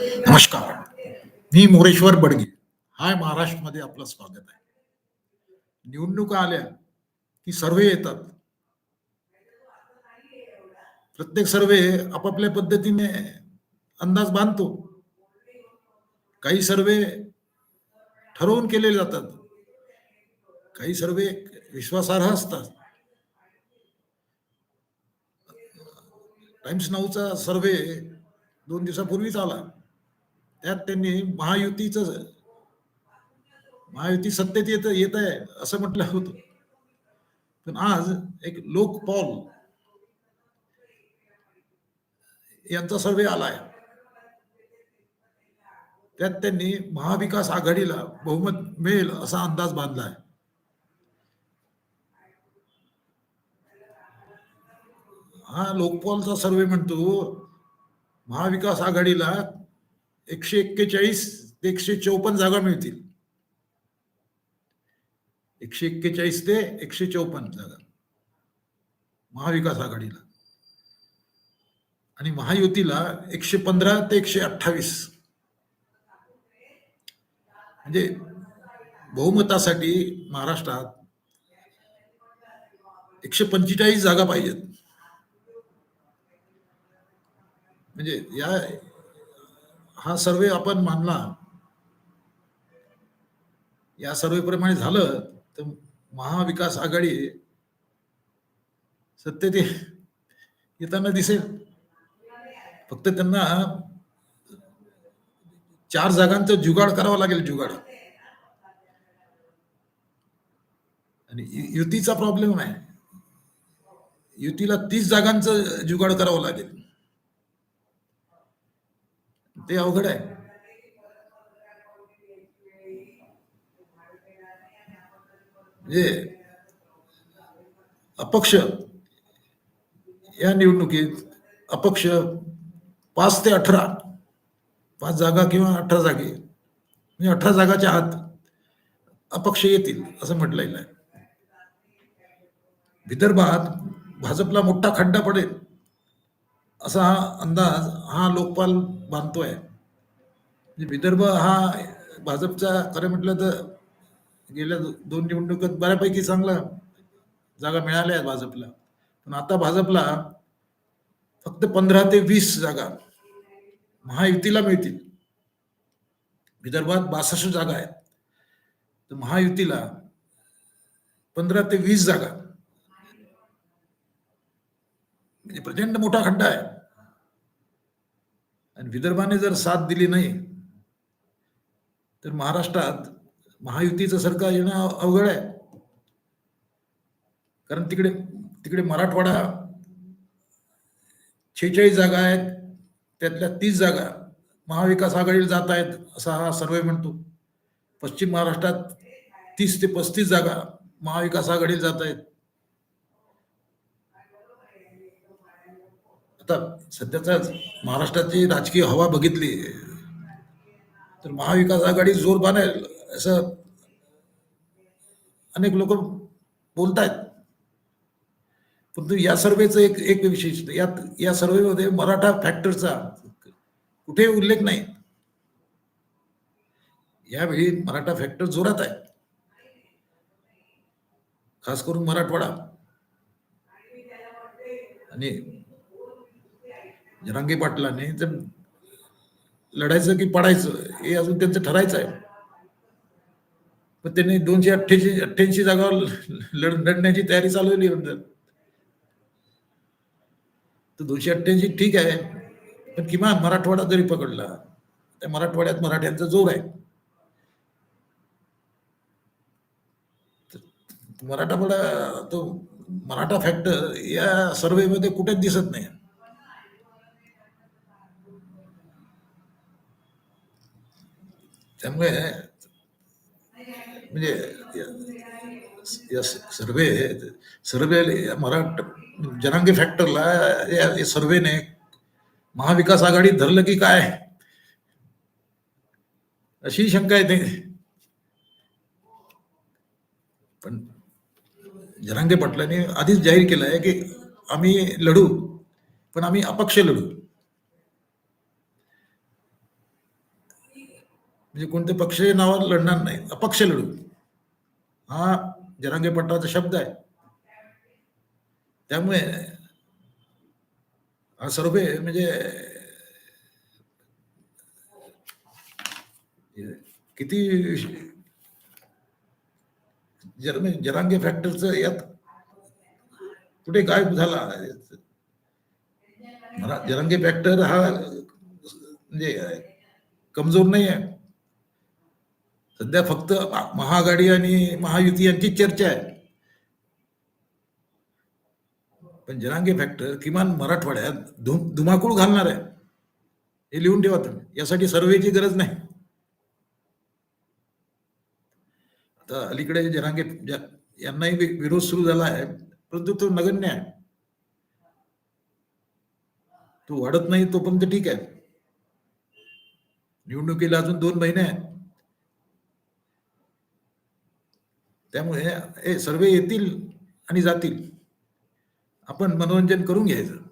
नमस्कार. मी मोरेश्वर बडगे. हाय महाराष्ट्रमध्ये आपलं स्वागत आहे. निवडणुका आल्या की सर्वे येतात. प्रत्येक सर्वे आपापल्या पद्धतीने अंदाज बांधतो. काही सर्वे ठरवून केले जातात. काही सर्वे विश्वासार्ह असतात. टाइम्स नावचा सर्वे दोन दिवसापूर्वीच आला. त्यात त्यांनी महायुतीच महायुती सत्तेत येत येत आहे असं म्हटलं होतं. पण आज एक लोकपॉल यांचा सर्वे आलाय. त्यात त्यांनी महाविकास आघाडीला बहुमत मिळेल असा अंदाज बांधलाय. हा लोकपालचा सर्वे म्हणतो महाविकास आघाडीला एकशे एक्केचाळीस ते एकशे चौपन्न जागा मिळतील. एकशे एक्केचाळीस ते एकशे चौपन्न जागा. महाविकास आघाडीला. आणि महायुतीला एकशे पंधरा ते एकशे अठ्ठावीस. म्हणजे बहुमतासाठी महाराष्ट्रात एकशे पंचेचाळीस जागा पाहिजेत. म्हणजे या हा सर्वे आपण मानला. या सर्वेप्रमाणे झालं तर महाविकास आघाडी सत्तेत येताना दिसेल. फक्त त्यांना चार जागांचं जुगाड करावं लागेल जुगाड. आणि युतीचा प्रॉब्लेम आहे युतीला तीस जागांचं जुगाड करावं लागेल. ते अवघड आहे. म्हणजे अपक्ष या निवडणुकीत अपक्ष पाच ते अठरा पाच जागा किंवा अठरा जागे म्हणजे अठरा जागाच्या आत अपक्ष येतील असं म्हटलेलं आहे. विदर्भात भाजपला मोठा खड्डा पडेल. असा हा अंदाज हा लोकपाल बांधतोय. म्हणजे विदर्भ हा भाजपचा खरं म्हटलं तर गेल्या दोन निवडणुकीत बऱ्यापैकी चांगला जागा मिळाल्या आहेत भाजपला. पण आता भाजपला फक्त पंधरा ते वीस जागा महायुतीला मिळतील. विदर्भात बासष्ट जागा आहेत. तर महायुतीला पंधरा ते वीस जागा म्हणजे प्रचंड मोठा खड्डा आहे. आणि विदर्भाने जर साथ दिली नाही तर महाराष्ट्रात महायुतीचं सरकार येणं अवघड आहे. कारण तिकडे तिकडे मराठवाडा छेचाळीस जागा आहेत त्यातल्या तीस जागा महाविकास आघाडीला जात आहेत असा हा सर्वे म्हणतो. पश्चिम महाराष्ट्रात तीस ते पस्तीस जागा महाविकास आघाडीला जात आहेत. आता सध्याचा महाराष्ट्राची राजकीय हवा बघितली तर महाविकास आघाडी जोर बांधेल असं अनेक लोक बोलतायत. परंतु या सर्वेचं एक एक विशेष यात या सर्वेमध्ये मराठा फॅक्टरचा कुठे उल्लेख नाही. यावेळी मराठा फॅक्टर जोरात आहे. खास करून मराठवाडा. आणि जरांगे पाटलाने तर लढायचं की पडायचं हे अजून त्यांचं ठरायचं आहे. पण त्यांनी दोनशे अठ्ठ्याऐंशी अठ्ठ्याऐंशी जागावर लढ लढण्याची तयारी चालवली म्हणतात तर दोनशे अठ्ठ्याऐंशी ठीक आहे पण किमान मराठवाडा जरी पकडला त्या मराठवाड्यात मराठ्यांचा जोर आहे. मराठा तो मराठा फॅक्टर या सर्वेमध्ये कुठेच दिसत नाही. त्यामुळे म्हणजे या सर्वे सर्वे मराठ जनांगी फॅक्टरला या सर्वेने महाविकास आघाडी धरलं की काय? अशी शंका येते पण जनांगे पाटलांनी आधीच जाहीर केलं आहे की आम्ही लढू पण आम्ही अपक्ष लढू. म्हणजे कोणते पक्ष नावावर लढणार नाही अपक्ष लढू. हा जरांगे पट्टाचा शब्द आहे. त्यामुळे हा सर्वे म्हणजे किती जर म्हणजे जरांगे फॅक्टरचं यात कुठे गायब झाला. मला जरांगे फॅक्टर हा म्हणजे कमजोर नाही आहे सध्या फक्त महाआघाडी आणि महायुती यांची चर्चा आहे. पण जरांगे फॅक्टर किमान मराठवाड्यात धुम धुमाकूळ घालणार आहे. हे लिहून ठेवा तुम्ही. यासाठी सर्वेची गरज नाही. आता अलीकडे जनांगे यांनाही विरोध सुरू झाला आहे परंतु तो नगण्य आहे. तो वाढत नाही तोपर्यंत ठीक आहे. निवडणुकीला अजून दोन महिने आहेत. त्यामुळे हे सर्वे येतील आणि जातील. आपण मनोरंजन करून घ्यायचं.